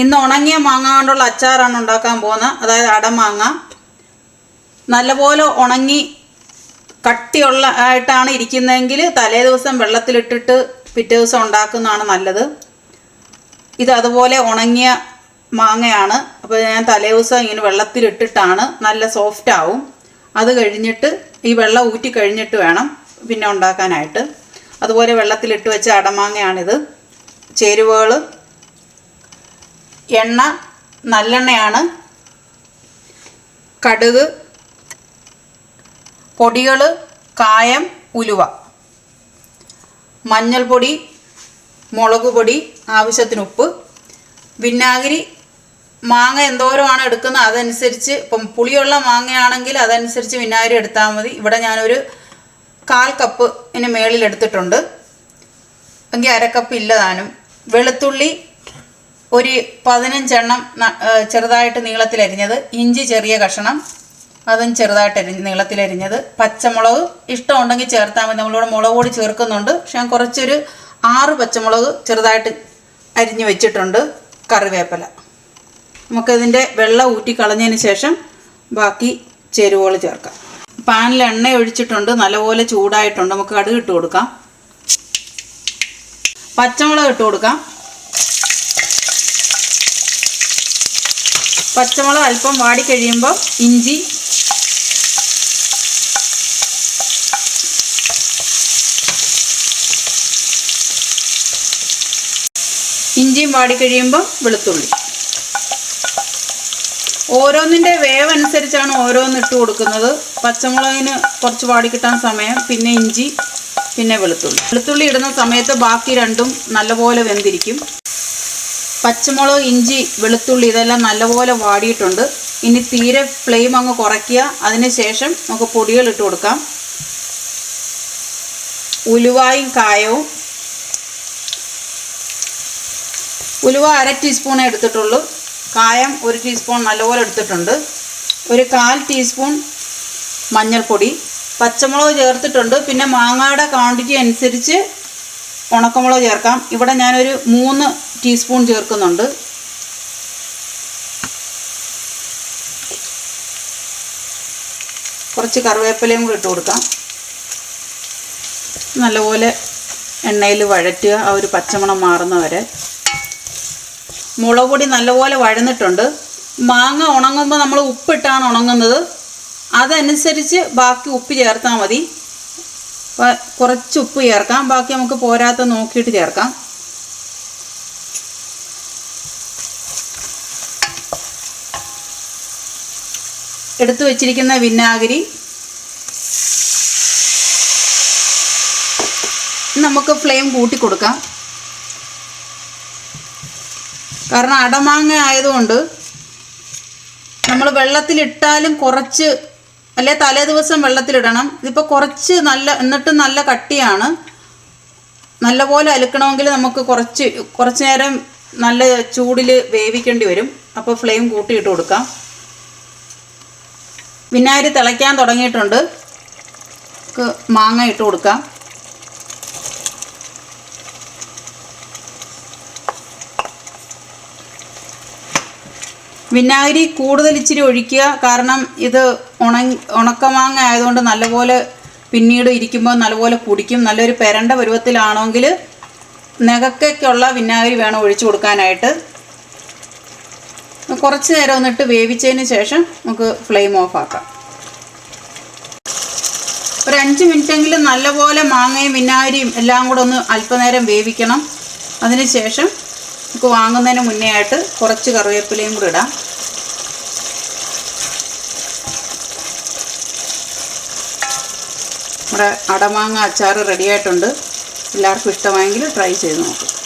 ഇന്ന് ഉണങ്ങിയ മാങ്ങ കൊണ്ടുള്ള അച്ചാറാണ് ഉണ്ടാക്കാൻ പോകുന്നത്. അതായത് അടമാങ്ങ നല്ലപോലെ ഉണങ്ങി കട്ടിയുള്ള ആയിട്ടാണ് ഇരിക്കുന്നതെങ്കിൽ തലേ ദിവസം വെള്ളത്തിലിട്ടിട്ട് പിറ്റേ ദിവസം ഉണ്ടാക്കുന്നതാണ് നല്ലത്. ഇത് അതുപോലെ ഉണങ്ങിയ മാങ്ങയാണ്. അപ്പോൾ ഞാൻ തലേ ദിവസം ഇങ്ങനെ വെള്ളത്തിലിട്ടിട്ടാണ് നല്ല സോഫ്റ്റ് ആവും. അത് കഴിഞ്ഞിട്ട് ഈ വെള്ളം ഊറ്റി കഴിഞ്ഞിട്ട് വേണം പിന്നെ ഉണ്ടാക്കാനായിട്ട്. അതുപോലെ വെള്ളത്തിലിട്ട് വെച്ച അടമാങ്ങയാണിത് ചേരുവകൾ എണ്ണ നല്ലെണ്ണയാണ്. കടുക് പൊടികൾ കായം ഉലുവ. മഞ്ഞൾപ്പൊടി മുളക് പൊടി ആവശ്യത്തിന് ഉപ്പ്. വിനാഗിരി മാങ്ങ എന്തോരമാണ് എടുക്കുന്നത് അതനുസരിച്ച് ഇപ്പം പുളിയുള്ള മാങ്ങയാണെങ്കിൽ അതനുസരിച്ച് വിനാഗിരി എടുത്താൽ മതി. ഇവിടെ ഞാനൊരു കാൽ കപ്പ് ഇതിന് മേളിൽ എടുത്തിട്ടുണ്ട്. എങ്കിൽ അരക്കപ്പ് ഇല്ല താനും. വെളുത്തുള്ളി ഒരു പതിനഞ്ചെണ്ണം ചെറുതായിട്ട് നീളത്തിലരിഞ്ഞത് ഇഞ്ചി ചെറിയ കഷണം അതും ചെറുതായിട്ട് അരിഞ്ഞ് നീളത്തിലരിഞ്ഞത് പച്ചമുളക് ഇഷ്ടമുണ്ടെങ്കിൽ ചേർത്താൽ മതി. നമ്മളിവിടെ മുളക് പൊടി ചേർക്കുന്നുണ്ട്. പക്ഷെ ഞാൻ കുറച്ചൊരു ആറ് പച്ചമുളക് ചെറുതായിട്ട് അരിഞ്ഞ് വെച്ചിട്ടുണ്ട്. കറിവേപ്പില. നമുക്കിതിന്റെ വെള്ളം ഊറ്റി കളഞ്ഞതിന് ശേഷം ബാക്കി ചേരുവകൾ ചേർക്കാം. പാനിൽ എണ്ണ ഒഴിച്ചിട്ടുണ്ട്. നല്ലപോലെ ചൂടായിട്ടുണ്ട്. നമുക്ക് കടുക് ഇട്ട് കൊടുക്കാം. പച്ചമുളക് ഇട്ട് കൊടുക്കാം. പച്ചമുളക് അല്പം വാടി കഴിയുമ്പോൾ ഇഞ്ചി. ഇഞ്ചിയും വാടി കഴിയുമ്പോൾ വെളുത്തുള്ളി. ഓരോന്നിന്റെ വേവ് അനുസരിച്ചാണ് ഓരോന്ന് ഇട്ട് കൊടുക്കുന്നത്. പച്ചമുളകിന് കുറച്ച് വാടി കിട്ടാൻ സമയം പിന്നെ ഇഞ്ചി പിന്നെ വെളുത്തുള്ളി. വെളുത്തുള്ളി ഇടുന്ന സമയത്ത് ബാക്കി രണ്ടും നല്ലപോലെ വെന്തിരിക്കും. പച്ചമുളക് ഇഞ്ചി വെളുത്തുള്ളി ഇതെല്ലാം നല്ലപോലെ വാടിയിട്ടുണ്ട്. ഇനി തീരെ ഫ്ലെയിം അങ്ങ് കുറയ്ക്കുക. അതിന് ശേഷം നമുക്ക് പൊടികൾ ഇട്ട് കൊടുക്കാം. ഉലുവായും കായവും. ഉലുവ അര ടീസ്പൂണേ എടുത്തിട്ടുള്ളൂ. കായം ഒരു ടീസ്പൂൺ നല്ലപോലെ എടുത്തിട്ടുണ്ട്. ഒരു കാൽ ടീസ്പൂൺ മഞ്ഞൾപ്പൊടി. പച്ചമുളക് ചേർത്തിട്ടുണ്ട്. പിന്നെ മാങ്ങയുടെ ക്വാണ്ടിറ്റി അനുസരിച്ച് ഉണക്കമുളക് ചേർക്കാം. ഇവിടെ ഞാനൊരു മൂന്ന് ടീസ്പൂൺ ചേർക്കുന്നുണ്ട്. കുറച്ച് കറിവേപ്പിലയും കൂടി ഇട്ട് കൊടുക്കാം. നല്ലപോലെ എണ്ണയിൽ വഴറ്റുക ആ ഒരു പച്ചമണം മാറുന്നവരെ. മുളക് പൊടി നല്ലപോലെ വഴന്നിട്ടുണ്ട്. മാങ്ങ ഉണങ്ങുമ്പോൾ നമ്മൾ ഉപ്പിട്ടാണ് ഉണങ്ങുന്നത്. അതനുസരിച്ച് ബാക്കി ഉപ്പ് ചേർത്താൽ മതി. കുറച്ച് ഉപ്പ് ചേർക്കാം. ബാക്കി നമുക്ക് പോരാത്ത നോക്കിയിട്ട് ചേർക്കാം. എടുത്തു വച്ചിരിക്കുന്ന വിനാഗിരി. നമുക്ക് ഫ്ലെയിം കൂട്ടി കൊടുക്കാം. കാരണം അടമാങ്ങ ആയതുകൊണ്ട് നമ്മൾ വെള്ളത്തിലിട്ടാലും കുറച്ച് അല്ലെ തലേ ദിവസം വെള്ളത്തിലിടണം. ഇതിപ്പോൾ കുറച്ച് നല്ല എന്നിട്ടും നല്ല കട്ടിയാണ്. നല്ലപോലെ അലുക്കണമെങ്കിൽ നമുക്ക് കുറച്ച് കുറച്ച് നേരം നല്ല ചൂടിൽ വേവിക്കേണ്ടി വരും. അപ്പോൾ ഫ്ലെയിം കൂട്ടിയിട്ട് കൊടുക്കാം. വിനാഗിരി തിളയ്ക്കാൻ തുടങ്ങിയിട്ടുണ്ട്. മാങ്ങ ഇട്ട് കൊടുക്കാം. വിനാഗിരി കൂടുതൽ ഇച്ചിരി ഒഴിക്കുക. കാരണം ഇത് ഉണങ്ങി ഉണക്കമാങ്ങ ആയതുകൊണ്ട് നല്ലപോലെ പിന്നീട് ഇരിക്കുമ്പോൾ നല്ലപോലെ കുടിക്കും. നല്ലൊരു പെരണ്ട പരുവത്തിലാണെങ്കിൽ നഖക്കൊക്കെയുള്ള വിനാഗിരി വേണം ഒഴിച്ചു കൊടുക്കാനായിട്ട്. കുറച്ച് നേരം ഒന്നിട്ട് വേവിച്ചതിന് ശേഷം നമുക്ക് ഫ്ലെയിം ഓഫ് ആക്കാം. ഒരു അഞ്ച് മിനിറ്റെങ്കിലും നല്ലപോലെ മാങ്ങയും വിനാഗിരിയും എല്ലാം കൂടെ ഒന്ന് അല്പനേരം വേവിക്കണം. അതിന് ശേഷം നമുക്ക് വാങ്ങുന്നതിന് മുന്നേ ആയിട്ട് കുറച്ച് കറിവേപ്പിലയും കൂടി ഇടാം. നമ്മുടെ അടമാങ്ങ അച്ചാർ റെഡിയായിട്ടുണ്ട് എല്ലാവർക്കും ഇഷ്ടമായെങ്കിൽ ട്രൈ ചെയ്ത് നോക്കും.